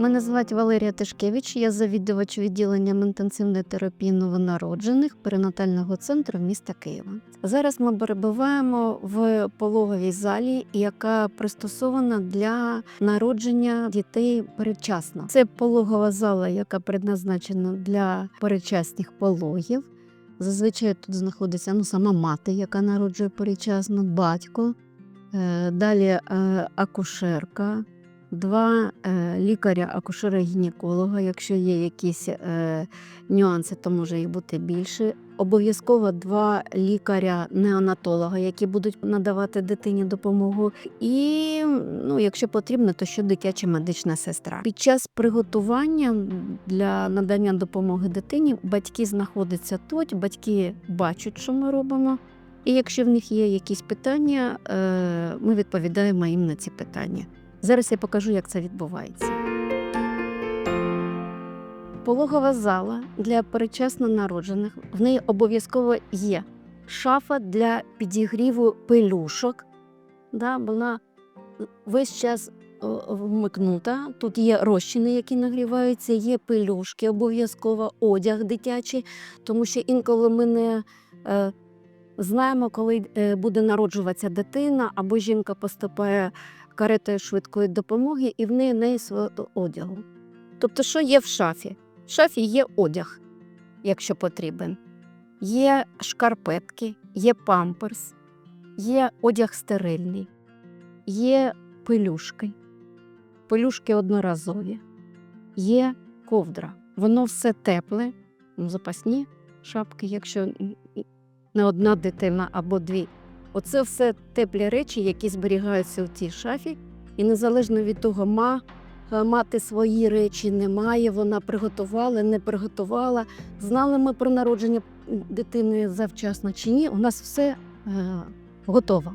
Мене звати Валерія Тишкевич, я завідувач відділенням інтенсивної терапії новонароджених перинатального центру міста Києва. Зараз ми перебуваємо в пологовій залі, яка пристосована для народження дітей передчасно. Це пологова зала, яка предназначена для передчасних пологів. Зазвичай тут знаходиться ну, сама мати, яка народжує передчасно, батько, е, далі е, акушерка, два е, лікаря-акушера-гінеколога. Якщо є якісь е, нюанси, то може їх бути більше. Обов'язково два лікаря-неонатолога, які будуть надавати дитині допомогу. І ну, якщо потрібно, то ще дитяча медична сестра. Під час приготування для надання допомоги дитині батьки знаходяться тут, батьки бачать, що ми робимо. І якщо в них є якісь питання, е, ми відповідаємо їм на ці питання. Зараз я покажу, як це відбувається. Пологова зала для передчасно народжених. В неї обов'язково є шафа для підігріву пелюшок. Да, вона весь час вмикнута. Тут є розчини, які нагріваються, є пелюшки, обов'язково одяг дитячий, тому що інколи ми не е, знаємо, коли е, буде народжуватися дитина, або жінка поступає каретою швидкої допомоги, і в неї не є свого одягу. Тобто, що є в шафі? В шафі є одяг, якщо потрібен. Є шкарпетки, є памперс, є одяг стерильний, є пелюшки, пелюшки одноразові, є ковдра. Воно все тепле, ну, запасні шапки, якщо не одна дитина або дві. Оце все теплі речі, які зберігаються у цій шафі, і незалежно від того, ма, е, мати свої речі немає, вона приготувала, не приготувала. Знали ми про народження дитини завчасно чи ні, у нас все е, готово.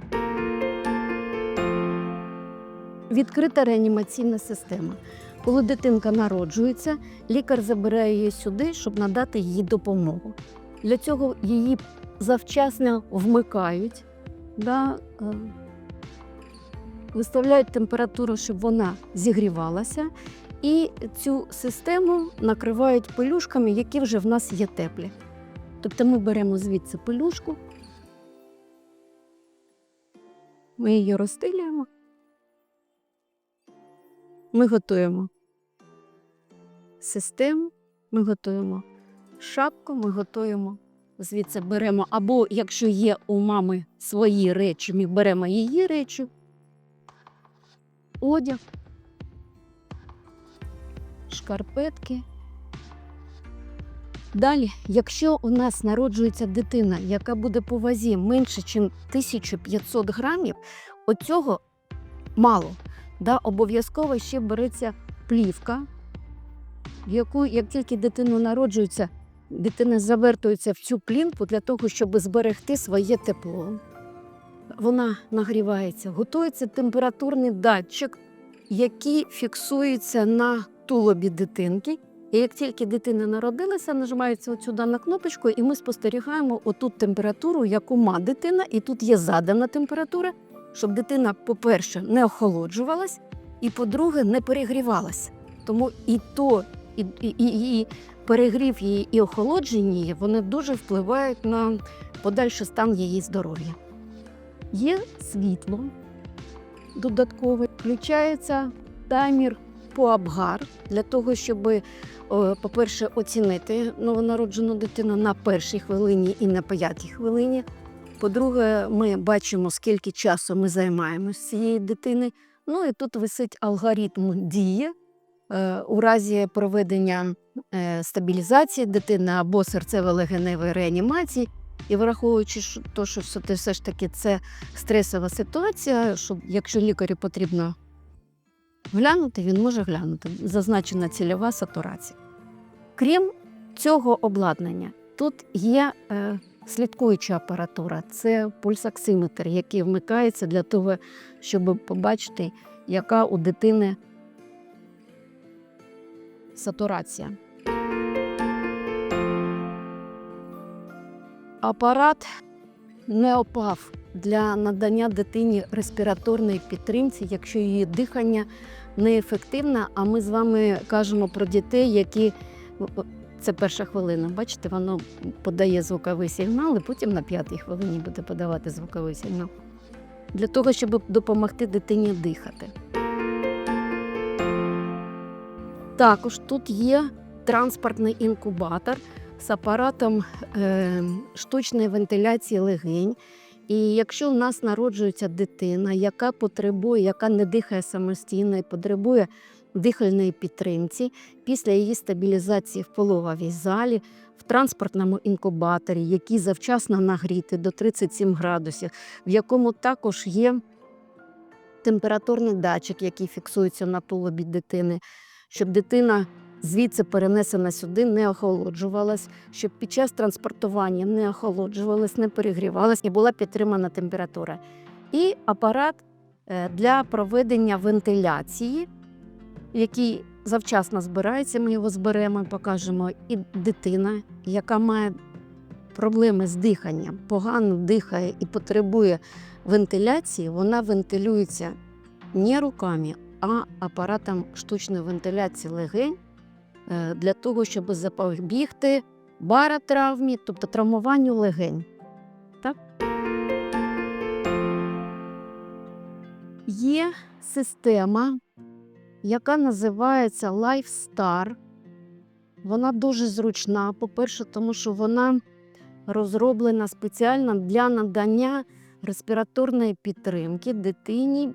Відкрита реанімаційна система. Коли дитинка народжується, лікар забирає її сюди, щоб надати їй допомогу. Для цього її завчасно вмикають, да, е, виставляють температуру, щоб вона зігрівалася, і цю систему накривають пелюшками, які вже в нас є теплі. Тобто ми беремо звідси пелюшку, ми її розстелюємо, ми готуємо систему, ми готуємо шапку, ми готуємо звідси беремо, або якщо є у мами свої речі, ми беремо її речі, одяг, шкарпетки. Далі, якщо у нас народжується дитина, яка буде по вазі менше, ніж 1500 грамів, оцього мало. Да, Обов'язково ще береться плівка, в яку, як тільки дитина народжується, дитина завертується в цю плінку для того, щоб зберегти своє тепло. Вона нагрівається, готується температурний датчик, який фіксується на тулобі дитинки. І як тільки дитина народилася, нажимається от сюди на кнопочку, і ми спостерігаємо оту температуру, яку ма дитина, і тут є задана температура, щоб дитина, по-перше, не охолоджувалась, і по-друге, не перегрівалась. Тому і то, і, і, і, і перегрів її і охолодження її, вони дуже впливають на подальший стан її здоров'я. Є світло додаткове, включається таймер по Абгар для того, щоб, по-перше, оцінити новонароджену дитину на першій хвилині і на п'ятій хвилині. По-друге, ми бачимо, скільки часу ми займаємося цією дитиною. Ну і тут висить алгоритм дії. Е, У разі проведення е, стабілізації дитини або серцево-легеневої реанімації, і враховуючи то, що все ж таки це стресова ситуація, що якщо лікарю потрібно глянути, він може глянути. Зазначена цільова сатурація. Крім цього обладнання, тут є е, слідкуюча апаратура, це пульсоксиметр, який вмикається для того, щоб побачити, яка у дитини сатурація. Апарат не опав для надання дитині респіраторної підтримці, якщо її дихання неефективне. А ми з вами кажемо про дітей, які це перша хвилина. Бачите, воно подає звуковий сигнал, і потім на п'ятій хвилині буде подавати звуковий сигнал. Для того, щоб допомогти дитині дихати. Також тут є транспортний інкубатор з апаратом е, штучної вентиляції легень. І якщо в нас народжується дитина, яка потребує, яка не дихає самостійно і потребує дихальної підтримці, після її стабілізації в пологовій залі, в транспортному інкубаторі, який завчасно нагріти до 37 градусів, в якому також є температурний датчик, який фіксується на тулубі дитини, щоб дитина звідси перенесена сюди, не охолоджувалась, щоб під час транспортування не охолоджувалась, не перегрівалась і була підтримана температура. І апарат е, для проведення вентиляції, який завчасно збирається, ми його зберемо і покажемо. І дитина, яка має проблеми з диханням, погано дихає і потребує вентиляції, вона вентилюється не руками, а апаратом штучної вентиляції легень е, для того, щоб запобігти баротравмі, тобто травмуванню легень. Так? Є система, яка називається LifeStar. Вона дуже зручна. По-перше, тому що вона розроблена спеціально для надання респіраторної підтримки дитині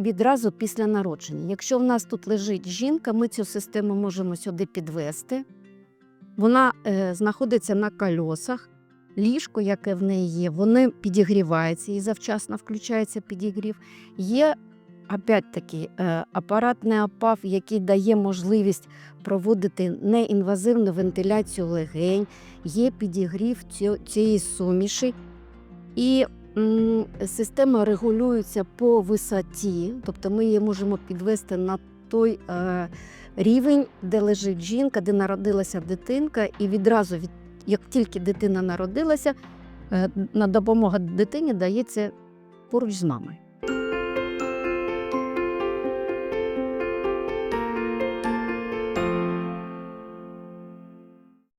відразу після народження. Якщо в нас тут лежить жінка, ми цю систему можемо сюди підвести. Вона е, знаходиться на кольосах, ліжко, яке в неї є, воно підігрівається і завчасно включається підігрів. Є опять-таки е, апарат неопав, який дає можливість проводити неінвазивну вентиляцію легень, є підігрів цієї суміші. І система регулюється по висоті, тобто ми її можемо підвести на той е, рівень, де лежить жінка, де народилася дитинка, і відразу, від, як тільки дитина народилася, е, на допомога дитині дається поруч з мамою.